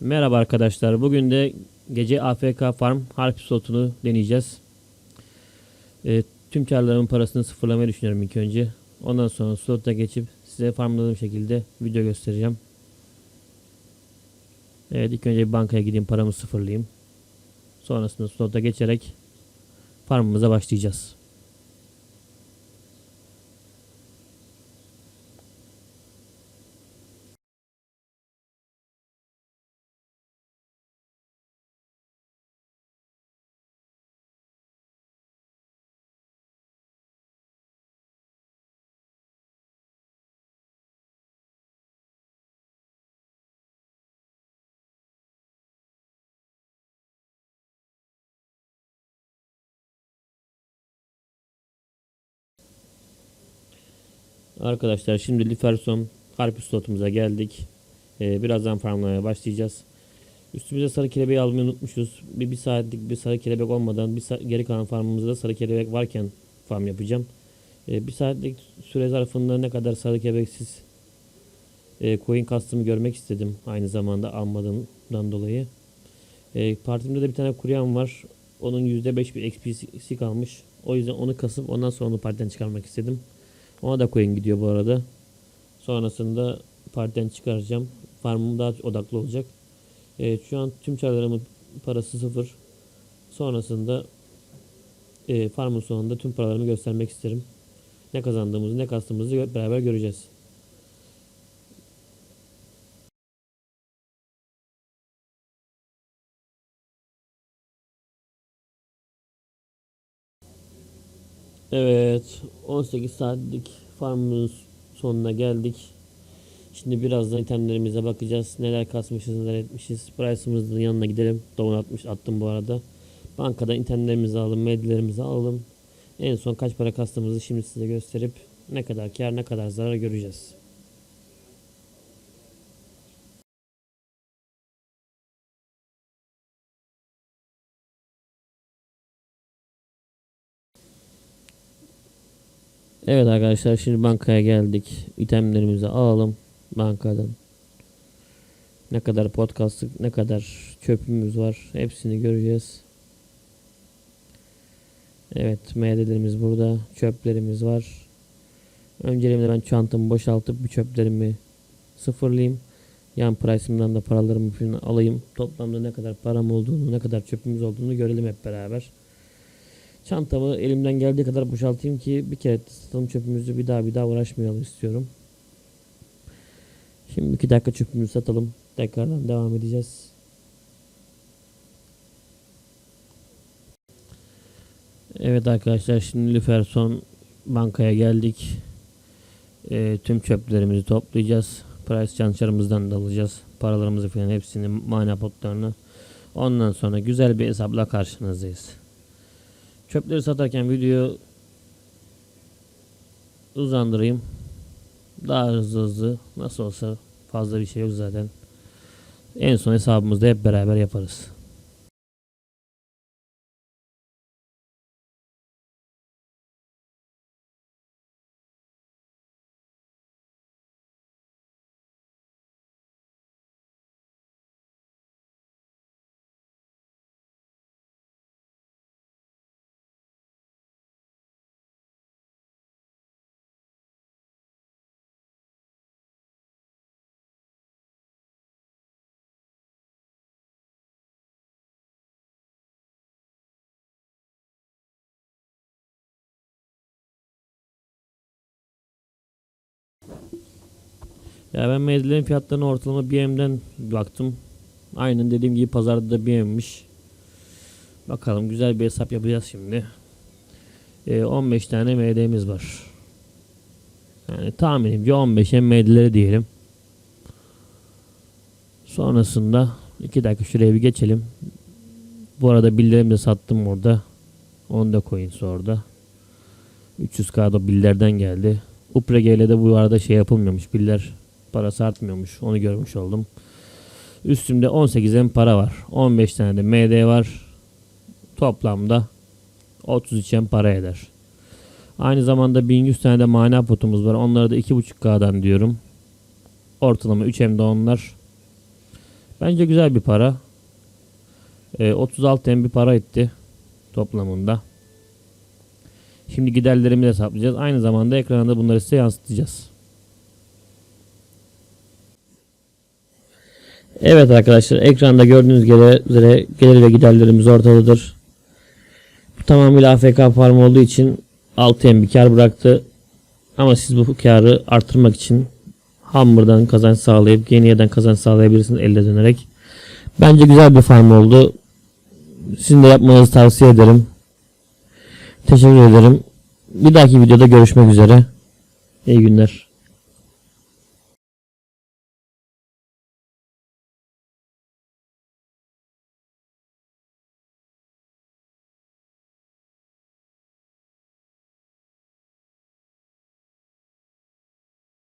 Merhaba arkadaşlar. Bugün de gece AFK Farm harp slotunu deneyeceğiz. Ee, tüm karlarımın parasını sıfırlamayı düşünüyorum ilk önce. Ondan sonra slota geçip size farmladığım şekilde video göstereceğim. Evet ilk önce bir bankaya gideyim paramı sıfırlayayım. Sonrasında slota geçerek farmımıza başlayacağız. Arkadaşlar şimdi Liferson harp slotumuza geldik. Ee, birazdan farmlamaya başlayacağız. Üstümüze sarı kelebeği almayı unutmuşuz. Bir, bir saatlik bir sarı kelebek olmadan bir geri kalan farmımızda sarı kelebek varken farm yapacağım. Ee, bir saatlik süre zarfında ne kadar sarı kelebeksiz e, coin kastımı görmek istedim. Aynı zamanda almadığımdan dolayı. E, partimde de bir tane kuryan var. Onun %5 bir XP'si kalmış. O yüzden onu kasıp ondan sonra onu partiden çıkarmak istedim. Ona da coin gidiyor bu arada. Sonrasında partiden çıkaracağım. Farmım daha odaklı olacak. Evet, şu an tüm çarlarımın parası sıfır. Sonrasında e, farmın sonunda tüm paralarımı göstermek isterim. Ne kazandığımızı ne kastığımızı beraber göreceğiz. Evet 18 saatlik farmımızın sonuna geldik. Şimdi birazdan itemlerimize bakacağız. Neler kasmışız, neler etmişiz. Price'ımızın yanına gidelim. Don atmış, attım bu arada. Bankadan itemlerimizi alalım, medlerimizi alalım. En son kaç para kastığımızı şimdi size gösterip ne kadar kar ne kadar zarar göreceğiz. Evet arkadaşlar şimdi bankaya geldik. İtemlerimizi alalım bankadan. Ne kadar podcastlık, ne kadar çöpümüz var hepsini göreceğiz. Evet MD'lerimiz burada. Çöplerimiz var. Önceliğimde ben çantamı boşaltıp bir çöplerimi sıfırlayayım. Yan price'ımdan da paralarımı alayım. Toplamda ne kadar param olduğunu, ne kadar çöpümüz olduğunu görelim hep beraber. Çantamı elimden geldiği kadar boşaltayım ki bir kere satalım çöpümüzü bir daha bir daha uğraşmayalım istiyorum. Şimdi iki dakika çöpümüzü satalım. Tekrardan devam edeceğiz. Evet arkadaşlar şimdi Lüferson bankaya geldik. Ee, tüm çöplerimizi toplayacağız. Price chançlarımızdan da alacağız. Paralarımızı falan hepsini mana potlarını. Ondan sonra güzel bir hesapla karşınızdayız. Çöpleri satarken videoyu hızlandırayım. Daha hızlı hızlı. Nasıl olsa fazla bir şey yok zaten. En son hesabımızda hep beraber yaparız. Ya ben mezlerin fiyatlarına ortalama BM'den baktım. Aynen dediğim gibi pazarda da BM'miş. Bakalım güzel bir hesap yapacağız şimdi. Ee, 15 tane MD'miz var. Yani tahminimce 15 MD'leri diyelim. Sonrasında 2 dakika şuraya bir geçelim. Bu arada billerimi de sattım orada. Onu da koyun orada. 300k da billerden geldi. UPRG'yle de bu arada şey yapılmıyormuş. Biller parası artmıyormuş. Onu görmüş oldum. Üstümde 18 M para var. 15 tane de MD var. Toplamda 33 M para eder. Aynı zamanda 1100 tane de mana potumuz var. Onları da 2.5K'dan diyorum. Ortalama 3 M'de onlar. Bence güzel bir para. Ee, 36 M bir para etti toplamında. Şimdi giderlerimizi hesaplayacağız. Aynı zamanda ekranda bunları size yansıtacağız. Evet arkadaşlar ekranda gördüğünüz üzere gelir ve giderlerimiz ortadadır. Tamamıyla AFK farm olduğu için 6 M bir kar bıraktı. Ama siz bu karı artırmak için Hammer'dan kazanç sağlayıp Geniye'den kazanç sağlayabilirsiniz elle dönerek. Bence güzel bir farm oldu. Sizin de yapmanızı tavsiye ederim. Teşekkür ederim. Bir dahaki videoda görüşmek üzere. İyi günler.